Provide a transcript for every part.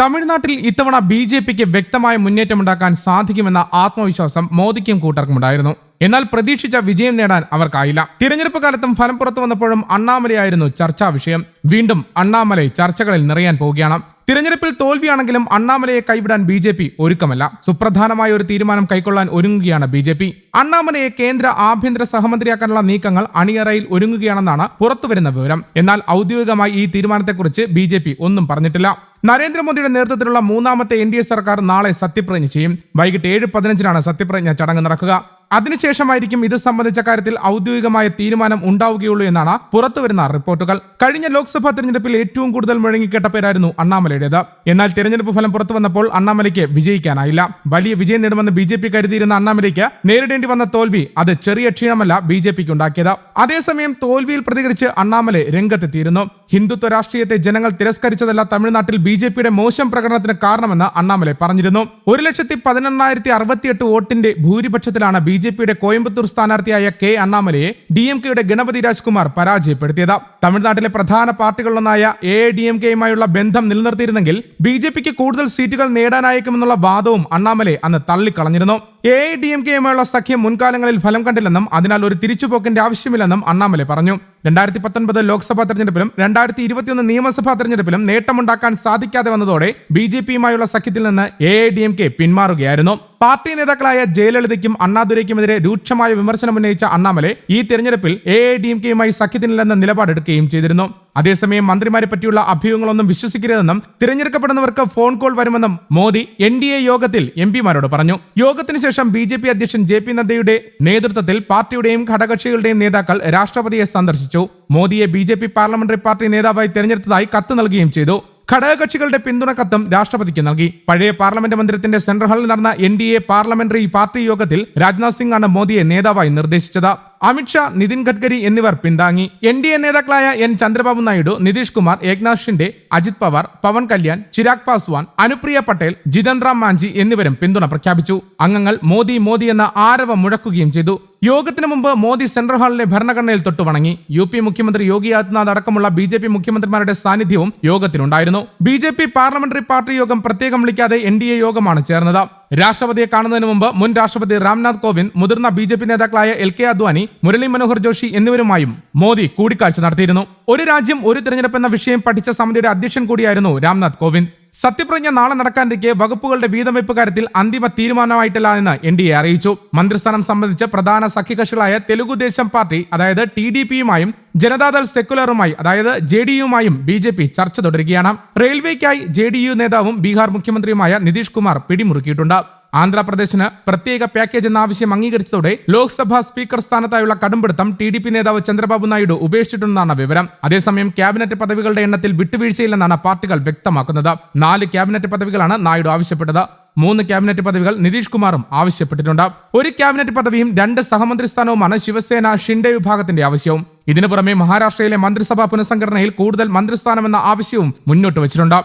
തമിഴ്നാട്ടിൽ ഇത്തവണ B J പിക്ക് വ്യക്തമായ മുന്നേറ്റമുണ്ടാക്കാൻ സാധിക്കുമെന്ന ആത്മവിശ്വാസം മോദിക്കും കൂട്ടർക്കുമുണ്ടായിരുന്നു. എന്നാൽ പ്രതീക്ഷിച്ച വിജയം നേടാൻ അവർക്കായില്ല. തിരഞ്ഞെടുപ്പ് കാലത്തും ഫലം പുറത്തു വന്നപ്പോഴും അണ്ണാമലയായിരുന്നു ചർച്ചാ വിഷയം വീണ്ടും അണ്ണാമലൈ ചർച്ചകളിൽ നിറയാൻ പോവുകയാണ്. തിരഞ്ഞെടുപ്പിൽ തോൽവിയാണെങ്കിലും അണ്ണാമലയെ കൈവിടാൻ ബി ജെ പി ഒരുക്കമല്ല. സുപ്രധാനമായ ഒരു തീരുമാനം കൈക്കൊള്ളാൻ ഒരുങ്ങുകയാണ് ബി ജെ പി. അണ്ണാമലയെ കേന്ദ്ര ആഭ്യന്തര സഹമന്ത്രിയാക്കാനുള്ള നീക്കങ്ങൾ അണിയറയിൽ ഒരുങ്ങുകയാണെന്നാണ് പുറത്തുവരുന്ന വിവരം. എന്നാൽ ഔദ്യോഗികമായി ഈ തീരുമാനത്തെക്കുറിച്ച് ബി ജെ പി ഒന്നും പറഞ്ഞിട്ടില്ല. നരേന്ദ്രമോദിയുടെ നേതൃത്വത്തിലുള്ള മൂന്നാമത്തെ എൻ ഡി എ സർക്കാർ നാളെ സത്യപ്രതിജ്ഞ ചെയ്യും. വൈകിട്ട് ഏഴ് പതിനഞ്ചിനാണ് സത്യപ്രതിജ്ഞ ചടങ്ങ് നടക്കുക. അതിനുശേഷമായിരിക്കും ഇത് സംബന്ധിച്ച കാര്യത്തിൽ ഔദ്യോഗികമായ തീരുമാനം ഉണ്ടാവുകയുള്ളൂ എന്നാണ് പുറത്തുവരുന്ന റിപ്പോർട്ടുകൾ. കഴിഞ്ഞ ലോക്സഭാ തെരഞ്ഞെടുപ്പിൽ ഏറ്റവും കൂടുതൽ മുഴങ്ങിക്കേട്ട പേരായിരുന്നു അണ്ണാമലയുടേത്. എന്നാൽ തെരഞ്ഞെടുപ്പ് ഫലം പുറത്തു വന്നപ്പോൾ അണ്ണാമലയ്ക്ക് വിജയിക്കാനായില്ല. വലിയ വിജയം നേടുമെന്ന് ബി ജെ പി കരുതിയിരുന്ന അണ്ണാമലയ്ക്ക് നേരിടേണ്ടി വന്ന തോൽവി അത് ചെറിയ ക്ഷീണമല്ല ബി ജെ പിക്ക് ഉണ്ടാക്കിയത്. അതേസമയം തോൽവിയിൽ പ്രതികരിച്ച് അണ്ണാമല രംഗത്തെത്തിയിരുന്നു. ഹിന്ദുത്വ രാഷ്ട്രീയത്തെ ജനങ്ങൾ തിരസ്കരിച്ചതല്ല തമിഴ്നാട്ടിൽ ബി ജെ പിയുടെ മോശം പ്രകടനത്തിന് കാരണമെന്ന് അണ്ണാമല പറഞ്ഞിരുന്നു. ഒരു ലക്ഷത്തി പതിനെണ്ണായിരത്തി അറുപത്തിയെട്ട് വോട്ടിന്റെ ഭൂരിപക്ഷത്തിലാണ് ബി ജെ പിയുടെ കോയമ്പത്തൂർ സ്ഥാനാർത്ഥിയായ കെ അണ്ണാമലയെ ഡി എം കെയുടെ ഗണപതി രാജ്കുമാർ പരാജയപ്പെടുത്തിയത്. തമിഴ്നാട്ടിലെ പ്രധാന പാർട്ടികളിലൊന്നായ എ ഡി എം കെയുമായുള്ള ബന്ധം നിലനിർത്തിയിരുന്നെങ്കിൽ ബി കൂടുതൽ സീറ്റുകൾ നേടാനായേക്കുമെന്നുള്ള വാദവും അണ്ണാമലെ അന്ന് തള്ളിക്കളഞ്ഞിരുന്നു. എ ഐ ഡി എം കെയുമായുള്ള സഖ്യം മുൻകാലങ്ങളിൽ ഫലം കണ്ടില്ലെന്നും അതിനാൽ ഒരു തിരിച്ചുപോക്കിന്റെ ആവശ്യമില്ലെന്നും അണ്ണാമലെ പറഞ്ഞു. രണ്ടായിരത്തി പത്തൊൻപത് ലോക്സഭാ തെരഞ്ഞെടുപ്പിലും രണ്ടായിരത്തി ഇരുപത്തിയൊന്ന് നിയമസഭാ തെരഞ്ഞെടുപ്പിലും നേട്ടമുണ്ടാക്കാൻ സാധിക്കാതെ വന്നതോടെ ബി ജെ പിയുമായുള്ള സഖ്യത്തിൽ നിന്ന് A I D M K പിന്മാറുകയായിരുന്നു. Party നേതാക്കളായ ജയലളിതയ്ക്കും അണ്ണാദുരയ്ക്കുമെതിരെ രൂക്ഷമായ വിമർശനം ഉന്നയിച്ച അണ്ണാമലെ ഈ തെരഞ്ഞെടുപ്പിൽ എ ഐ ഡി എം കെയുമായി സഖ്യത്തിനില്ലെന്ന നിലപാടെടുക്കുകയും ചെയ്തിരുന്നു. അതേസമയം മന്ത്രിമാരെ പറ്റിയുള്ള അഭ്യൂഹങ്ങളൊന്നും വിശ്വസിക്കരുതെന്നും തിരഞ്ഞെടുക്കപ്പെടുന്നവർക്ക് ഫോൺ കോൾ വരുമെന്നും മോദി എൻ ഡി എ യോഗത്തിൽ എം പിമാരോട് പറഞ്ഞു. യോഗത്തിന് ശേഷം ബി ജെ പി അധ്യക്ഷൻ ജെ പി നദ്ദയുടെ നേതൃത്വത്തിൽ പാർട്ടിയുടെയും ഘടകകക്ഷികളുടെയും നേതാക്കൾ രാഷ്ട്രപതിയെ സന്ദർശിച്ചു. മോദിയെ B J P parliamentary party നേതാവായി തെരഞ്ഞെടുത്തതായി കത്ത് നൽകുകയും ചെയ്തു. ഘടകകക്ഷികളുടെ പിന്തുണ കത്തും രാഷ്ട്രപതിക്ക് നൽകി. പഴയ പാർലമെന്റ് മന്ദിരത്തിന്റെ സെൻട്രൽ ഹാളിൽ നടന്ന N D A parliamentary party യോഗത്തിൽ രാജ്നാഥ് സിംഗ് ആണ് മോദിയെ നേതാവായി നിർദ്ദേശിച്ചത്. അമിത്ഷാ നിതിൻ ഗഡ്കരി എന്നിവർ പിന്താങ്ങി. എൻ ഡി എ നേതാക്കളായ എൻ ചന്ദ്രബാബു നായിഡു നിതീഷ് കുമാർ ഏക്നാഥ് ഷിൻഡെ അജിത് പവാർ പവൻ കല്യാൺ ചിരാഗ് പാസ്വാൻ അനുപ്രിയ പട്ടേൽ ജിതൻ റാം മാഞ്ചി എന്നിവരും പിന്തുണ പ്രഖ്യാപിച്ചു. അംഗങ്ങൾ മോദി മോദി എന്ന ആരവം മുഴക്കുകയും ചെയ്തു. യോഗത്തിന് മുമ്പ് മോദി സെൻട്രൽ ഹാളിലെ ഭരണഘടനയിൽ തൊട്ടുവണങ്ങി. യു പി മുഖ്യമന്ത്രി യോഗി ആദിത്യനാഥ് അടക്കമുള്ള ബി ജെ പി മുഖ്യമന്ത്രിമാരുടെ സാന്നിധ്യവും യോഗത്തിനുണ്ടായിരുന്നു B J P parliamentary party യോഗം പ്രത്യേകം വിളിക്കാതെ എൻ ഡി എ യോഗമാണ് ചേർന്നത്. രാഷ്ട്രപതിയെ കാണുന്നതിന് മുമ്പ് മുൻ രാഷ്ട്രപതി രാംനാഥ് കോവിന്ദ് മുതിർന്ന ബി ജെ പി നേതാക്കളായ എൽ കെ അദ്വാനി മുരളി മനോഹർ ജോഷി എന്നിവരുമായും മോദി കൂടിക്കാഴ്ച നടത്തിയിരുന്നു. ഒരു രാജ്യം ഒരു തിരഞ്ഞെടുപ്പ് എന്ന വിഷയം പഠിച്ച സമിതിയുടെ അധ്യക്ഷൻ കൂടിയായിരുന്നു രാംനാഥ് കോവിന്ദ്. സത്യപ്രതിജ്ഞ നാളെ നടക്കാനിരിക്കെ വകുപ്പുകളുടെ വീതമെപ്പ് കാര്യത്തിൽ അന്തിമ തീരുമാനമായിട്ടില്ല എന്ന് എൻ ഡി എ അറിയിച്ചു. മന്ത്രിസ്ഥാനം സംബന്ധിച്ച് പ്രധാന സഖ്യകക്ഷികളായ തെലുഗുദേശം പാർട്ടി അതായത് ടി ഡി പിയുമായും ജനതാദൾ സെക്കുലറുമായി അതായത് ജെ ഡി യുമായും ബി ജെ പി ചർച്ച തുടരുകയാണ്. റെയിൽവേക്കായി ജെ ഡി യു നേതാവും ബീഹാർ മുഖ്യമന്ത്രിയുമായ നിതീഷ് കുമാർ പിടിമുറുക്കിയിട്ടുണ്ട്. ആന്ധ്രാപ്രദേശിന് പ്രത്യേക പാക്കേജ് എന്ന ആവശ്യം അംഗീകരിച്ചതോടെ ലോക്സഭാ സ്പീക്കർ സ്ഥാനത്തായുള്ള കടുംപിടുത്തം ടി ഡി പി നേതാവ് ചന്ദ്രബാബു നായിഡു ഉപേക്ഷിച്ചിട്ടുണ്ടെന്നാണ് വിവരം. അതേസമയം ക്യാബിനറ്റ് പദവികളുടെ എണ്ണത്തിൽ വിട്ടുവീഴ്ചയില്ലെന്നാണ് പാർട്ടികൾ വ്യക്തമാക്കുന്നത്. നാല് ക്യാബിനറ്റ് പദവികളാണ് നായിഡു ആവശ്യപ്പെട്ടത്. മൂന്ന് ക്യാബിനറ്റ് പദവികൾ നിതീഷ് കുമാറും ആവശ്യപ്പെട്ടിട്ടുണ്ട്. ഒരു ക്യാബിനറ്റ് പദവിയും രണ്ട് സഹമന്ത്രി സ്ഥാനവുമാണ് ശിവസേന ഷിൻഡെ വിഭാഗത്തിന്റെ ആവശ്യവും. ഇതിനു പുറമെ മഹാരാഷ്ട്രയിലെ മന്ത്രിസഭാ പുനഃസംഘടനയിൽ കൂടുതൽ മന്ത്രിസ്ഥാനമെന്ന ആവശ്യവും മുന്നോട്ട് വച്ചിട്ടുണ്ട്.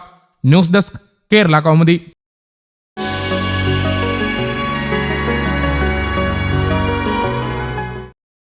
News desk Kerala Kaumudi.